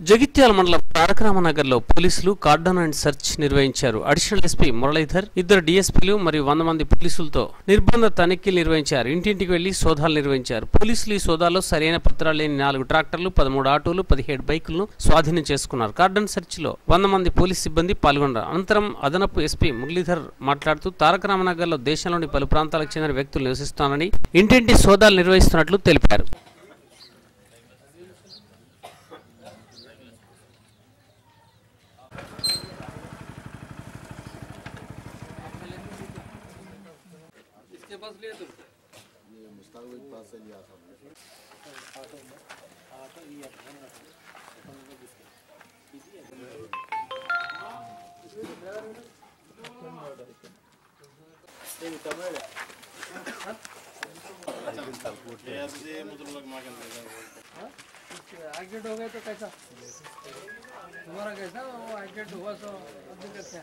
జగిత్యాల మండలం తారకరామనగర్లో పోలీసులు కార్డన్ అండ్ సెర్చ్ నిర్వహించారు. అడిషనల్ ఎస్పీ మురళీధర్ ఇద్దరు డీఎస్పీలు మరియు వంద మంది పోలీసులతో నిర్బంధ తనిఖీలు నిర్వహించారు. ఇంటింటికి వెళ్ళి సోదాలు నిర్వహించారు. పోలీసులు ఈ సోదాలో సరైన పత్రాలు లేని నాలుగు ట్రాక్టర్లు పదమూడు ఆటోలు పదిహేడు బైకులను స్వాధీనం చేసుకున్నారు. కార్డన్ సెర్చ్లో వంద మంది పోలీస్ సిబ్బంది పాల్గొన్నారు. అనంతరం అదనపు ఎస్పీ మురళీధర్ మాట్లాడుతూ తారకరామనగర్లో దేశంలోని పలు ప్రాంతాలకు చెందిన వ్యక్తులు నివసిస్తున్నారని ఇంటింటి సోదాలు నిర్వహిస్తున్నట్లు తెలిపారు. पास लिए तुम ये मुश्ताक के पास से लिया था ऑटो एक्सीडेंट हो गया तो कैसा तुम्हारा कैसा? वो एक्सीडेंट हुआ सो अभी कैसे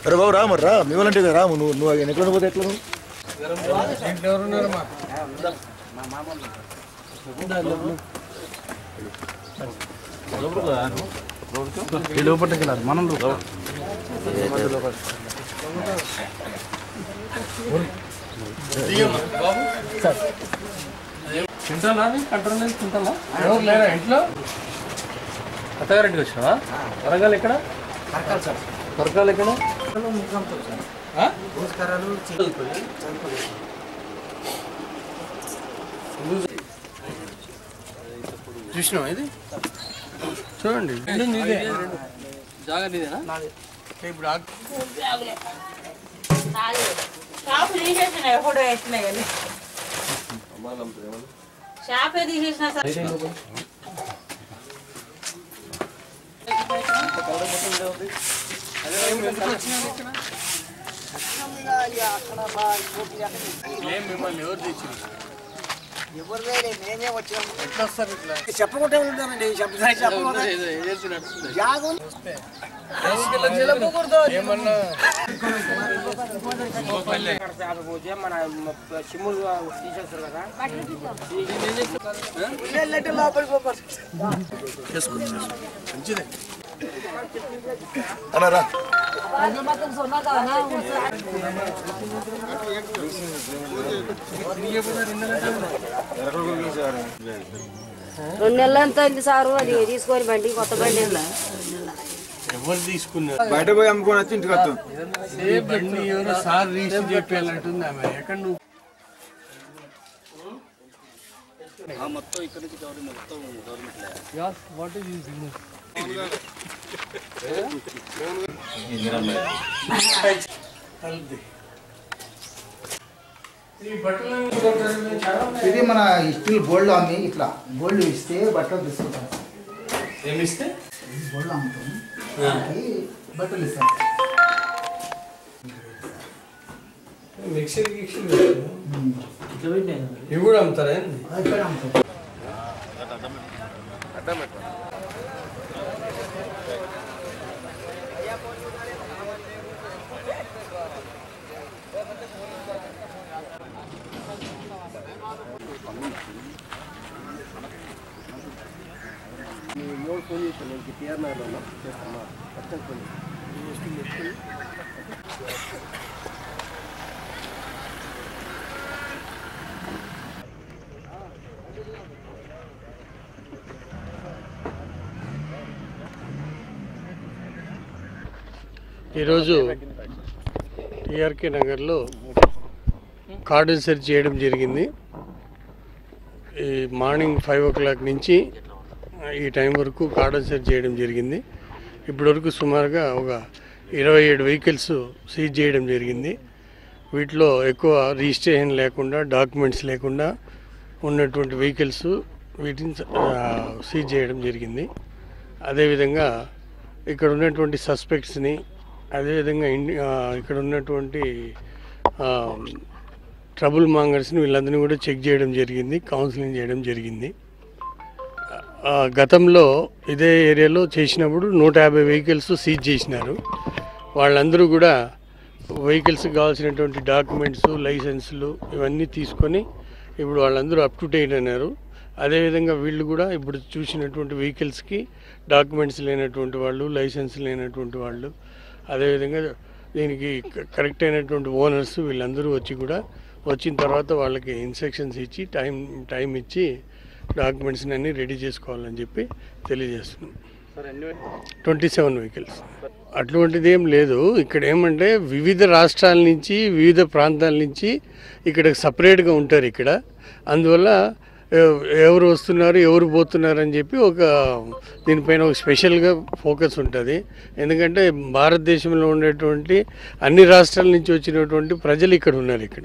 అరే బాబు రాము రా. మీ వాళ్ళంటే కదా రాము నువ్వు నువ్వు ఆయన ఎక్కడ పోతే ఎట్లా? నువ్వు ఇంట్లో ఎవరున్నారు మా తింటానా కంట్రోల్ లేదు తింటానా ఎవరు లేరా ఇంట్లో? అత్తగారింటికి వచ్చావా వరంగల్ ఎక్కడ? వరకాలు ఎక్కడ? చూసినావా ఇది? చూడండి. ఇల్లు నీదే. జాగా నీదేనా? ఇప్పుడు ఎప్పుడు వేసినాయి కానీ షాపే తీసేసిన సార్ ఏం మిమ్మల్ని ఎవరు తెచ్చింది ఎవరు వేరే నేనే వచ్చాం ఎట్లా వస్తారు ఇట్లా చెప్పకుంటే ఉంటామండి చెప్పకుండా చెప్పకుండా ఏదో ఏజెన్సీ నడుస్తుంది జాగం ఏమన్నా వెళ్ళంటే లోపలికి పోతారు మంచిదే అన్నా రా రెండు నెలలు ఎంత అయింది సారు అది తీసుకొని బండి కొత్త బండి ఎవరు తీసుకున్నారు? బయట పోయి అమ్ముకొని వచ్చి ఇంటికి వస్తాం. బండి ఎవరో సార్ రీసెంట్ చెప్పేయాలంటుంది ఆమె. ఎక్కడ నువ్వు? ఇది మన స్టీల్ గోల్డ్ అమ్మి ఇట్లా. గోల్డ్ ఇస్తే బట్టలు తీసుకుంటాం ఏమిస్తే గోల్డ్ ಹಾಕಿ ಬಟ್ಟಲಿ Thank you. ఇస్తాం మిక్సర్ గిక్సర్ ఇవి కూడా అమ్ముతారా ఖచ్చితంగా ఫోన్ చేస్తాను ఈరోజు టీఆర్కే నగర్లో కార్డన్ సెర్చ్ చేయడం జరిగింది. ఈ మార్నింగ్ ఫైవ్ ఓ క్లాక్ నుంచి ఈ టైం వరకు కార్డన్ సెర్చ్ చేయడం జరిగింది. ఇప్పటివరకు సుమారుగా ఒక ఇరవై ఏడు వెహికల్స్ సీజ్ చేయడం జరిగింది. వీటిలో ఎక్కువ రిజిస్ట్రేషన్ లేకుండా డాక్యుమెంట్స్ లేకుండా ఉన్నటువంటి వెహికల్స్ వీటిని సీజ్ చేయడం జరిగింది. అదేవిధంగా ఇక్కడ ఉన్నటువంటి సస్పెక్ట్స్ని అదేవిధంగా ఇండి ఇక్కడ ఉన్నటువంటి ట్రబుల్ మాంగర్స్ని వీళ్ళందరినీ కూడా చెక్ చేయడం జరిగింది కౌన్సిలింగ్ చేయడం జరిగింది. గతంలో ఇదే ఏరియాలో చేసినప్పుడు నూట యాభై వెహికల్స్ సీజ్ చేసినారు. వాళ్ళందరూ కూడా వెహికల్స్కి కావాల్సినటువంటి డాక్యుమెంట్స్ లైసెన్సులు ఇవన్నీ తీసుకొని ఇప్పుడు వాళ్ళందరూ అప్ టు డేట్ అన్నారు అదేవిధంగా వీళ్ళు కూడా ఇప్పుడు చూసినటువంటి వెహికల్స్కి డాక్యుమెంట్స్ లేనటువంటి వాళ్ళు లైసెన్స్ లేనటువంటి వాళ్ళు అదేవిధంగా దీనికి కరెక్ట్ అయినటువంటి ఓనర్స్ వీళ్ళందరూ వచ్చి కూడా వచ్చిన తర్వాత వాళ్ళకి ఇన్స్ట్రక్షన్స్ ఇచ్చి టైం టైం ఇచ్చి డాక్యుమెంట్స్ అన్నీ రెడీ చేసుకోవాలని చెప్పి తెలియజేస్తున్నాం. Twenty seven vehicles. అటువంటిది ఏం లేదు. ఇక్కడ ఏమంటే వివిధ రాష్ట్రాల నుంచి వివిధ ప్రాంతాల నుంచి ఇక్కడ సపరేట్గా ఉంటారు ఇక్కడ. అందువల్ల ఎవ- ఎవరు వస్తున్నారు ఎవరు పోతున్నారు అని చెప్పి ఒక దీనిపైన ఒక స్పెషల్గా ఫోకస్ ఉంటుంది. ఎందుకంటే భారతదేశంలో ఉండేటువంటి అన్ని రాష్ట్రాల నుంచి వచ్చినటువంటి ప్రజలు ఇక్కడ ఉన్నారు ఇక్కడ.